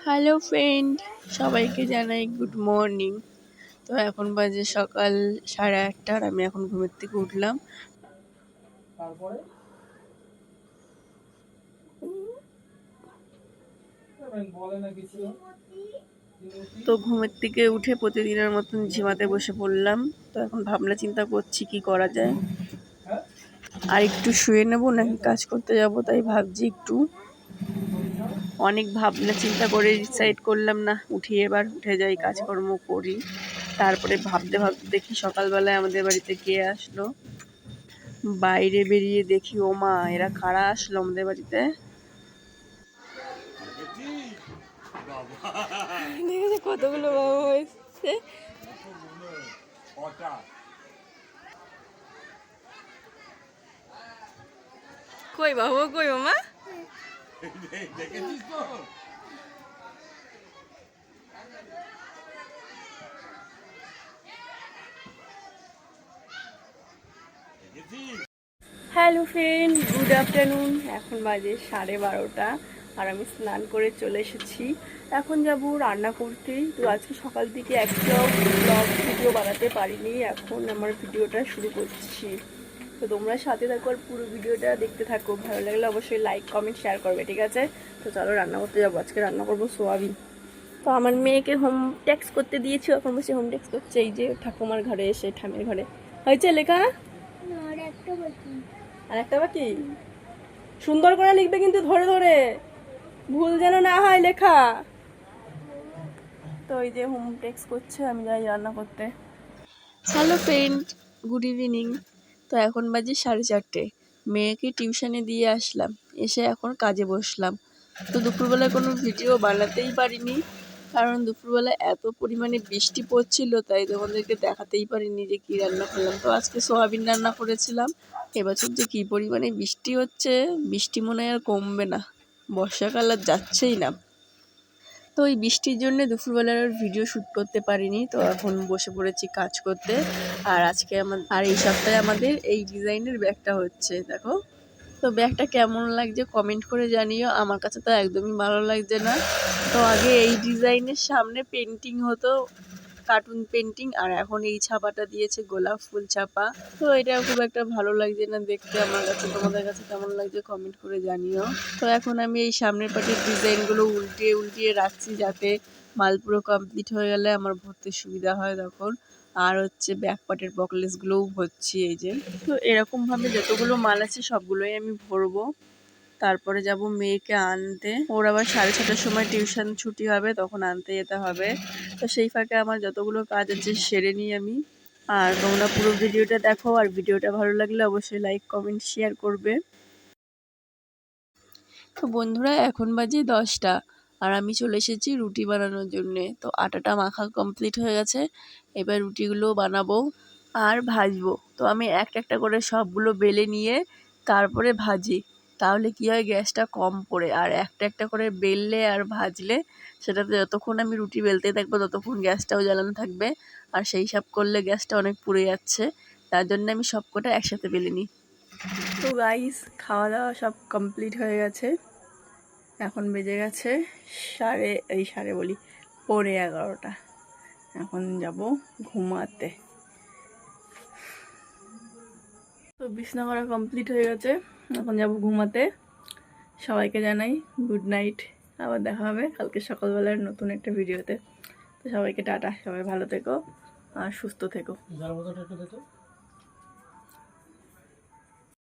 Hello friend সবাইকে জানাই good morning তো এখন বাজে সকাল সাড়ে আটটার আমি এখন ঘুমের থেকে উঠলাম। তারপরে? তো ঘুমের থেকে উঠে প্রতিদিনের মতন ঝিমাতে বসে পড়লাম। তো এখন ভাবনা চিন্তা করছি কি করা যায়। হ্যাঁ? আর একটু শুয়ে নেব নাকি কাজ করতে যাব তাই ভাবছি একটু। অনেক ভাবনা চিন্তা করে ডিসাইড করলাম না, উঠি এবার, উঠে যাই, কাজকর্ম করি। তারপরে ভাবতে ভাবতে দেখি সকালবেলায় আমাদের বাড়িতে কে আসলো। বাইরে বেরিয়ে দেখি, ও মা, এরা কারা আসলো আমাদের বাড়িতে? কতগুলো বাবা কই বাবু, কই মামা হ্যালো ফ্রেন্ড, গুড আফটারনুন। এখন বাজে সাড়ে বারোটা আর আমি স্নান করে চলে এসেছি। এখন যাব রান্না করতে। তো আজকে সকাল থেকে একটাও ব্লগ ভিডিও বানাতে পারিনি। এখন আমার ভিডিওটা শুরু করছি। তো তোমরা সাথে থাকো আর পুরো ভিডিওটা দেখতে থাকো। ভালো লাগলে অবশ্যই লাইক কমেন্ট শেয়ার করবে ঠিক আছে? তো চলো রান্না করতে যাব। আজকে রান্না করব সোয়াবিন। তো আমার মেয়েকে হোম ট্যাক্স করতে দিয়েছি এখন বসে হোম ট্যাক্স করছে। এই যে ঠাকুমার ঘরে এসে ঠামের ঘরে। হয়েছে লেখা? আর একটা বাকি। সুন্দর করে লিখবে কিন্তু ধরে ধরে। ভুল যেন না হয় লেখা। তো এই যে হোম টেক্স করছে আমি যাই রান্না করতে। হ্যালো ফ্রেন্ড গুড ইভিনিং তো এখন বাজে সাড়ে চারটে। মেয়েকে টিউশনে দিয়ে আসলাম। এসে এখন কাজে বসলাম। তো দুপুরবেলায় কোনো ভিডিও বানাতেই পারিনি, কারণ দুপুরবেলা এত পরিমাণে বৃষ্টি পড়ছিল, তাই তোমাদেরকে দেখাতেই পারিনি যে কী রান্না করলাম। তো আজকে সোয়াবিন রান্না করেছিলাম। এবছর যে কী পরিমাণে বৃষ্টি হচ্ছে, বৃষ্টি মনে হয় আর কমবে না। বর্ষাকাল আর যাচ্ছেই না। তো এই বৃষ্টির জন্য দুপুরবেলার ভিডিও শ্যুট করতে পারিনি, তো এখন বসে পড়েছি কাজ করতে। আর আজকে আমার, আর এই সপ্তাহে আমাদের এই ডিজাইনের ব্যাগটা হচ্ছে, দেখো। তো ব্যাগটা কেমন লাগছে কমেন্ট করে জানিও, আমার কাছে তো একদমই ভালো লাগছে না। তো আগে এই ডিজাইনের সামনে পেন্টিং হতো কার্টুন পেন্টিং আর এখন এই ছাপাটা দিয়েছে গোলাপ ফুল ছাপা। তো এটা খুব একটা ভালো লাগছে না দেখতে আমার কাছে। তোমাদের কাছে কেমন লাগছে কমেন্ট করে জানিও। তো এখন আমি এই সামনের পাটির ডিজাইনগুলো উল্টিয়ে উল্টিয়ে রাখছি যাতে মাল পুরো কমপ্লিট হয়ে গেলে আমার ভরতে সুবিধা হয় তখন। আর হচ্ছে ব্যাক পার্টের বকলেসগুলোও ভরছি এই যে। তো এরকমভাবে যতগুলো মাল আছে সবগুলোই আমি ভরবো। তারপরে যাব মেয়েকে আনতে। ওর আবার সাড়ে ছটার সময় টিউশন ছুটি হবে, তখন আনতে যেতে হবে। তো সেই ফাঁকে আমার যতগুলো কাজ আছে সেরে নিই আমি। আর তোমরা পুরো ভিডিওটা দেখো, আর ভিডিওটা ভালো লাগলে অবশ্যই লাইক কমেন্ট শেয়ার করবে। তো বন্ধুরা, এখন বাজে দশটা, আর আমি চলে এসেছি রুটি বানানোর জন্যে। তো আটাটা মাখা কমপ্লিট হয়ে গেছে, এবার রুটিগুলো বানাবো আর ভাজবো। তো আমি একটা একটা করে সবগুলো বেলে নিয়ে তারপরে ভাজি। তাহলে কি হয় গ্যাসটা কম পড়ে। আর একটা একটা করে বেললে আর ভাজলে সেটাতে যতক্ষণ আমি রুটি বেলতে থাকব ততক্ষণ গ্যাসটাও জ্বালানো থাকবে। আর সেই সব করলে গ্যাসটা অনেক পুড়ে যাচ্ছে। তার জন্য আমি সব কটা একসাথে বেলে নিই। তো গাইস খাওয়া দাওয়া সব কমপ্লিট হয়ে গেছে। এখন বেজে গেছে সাড়ে, এই সাড়ে বলি, পৌনে এগারোটা। এখন যাব ঘুমাতে। তো বিছনা করা কমপ্লিট হয়ে গেছে। এখন যাব ঘুমাতে। সবাইকে জানাই গুড নাইট আবার দেখা হবে কালকে সকালবেলার নতুন একটা ভিডিওতে তো। সবাইকে টাটা, সবাই ভালো থেকো আর সুস্থ থেকো।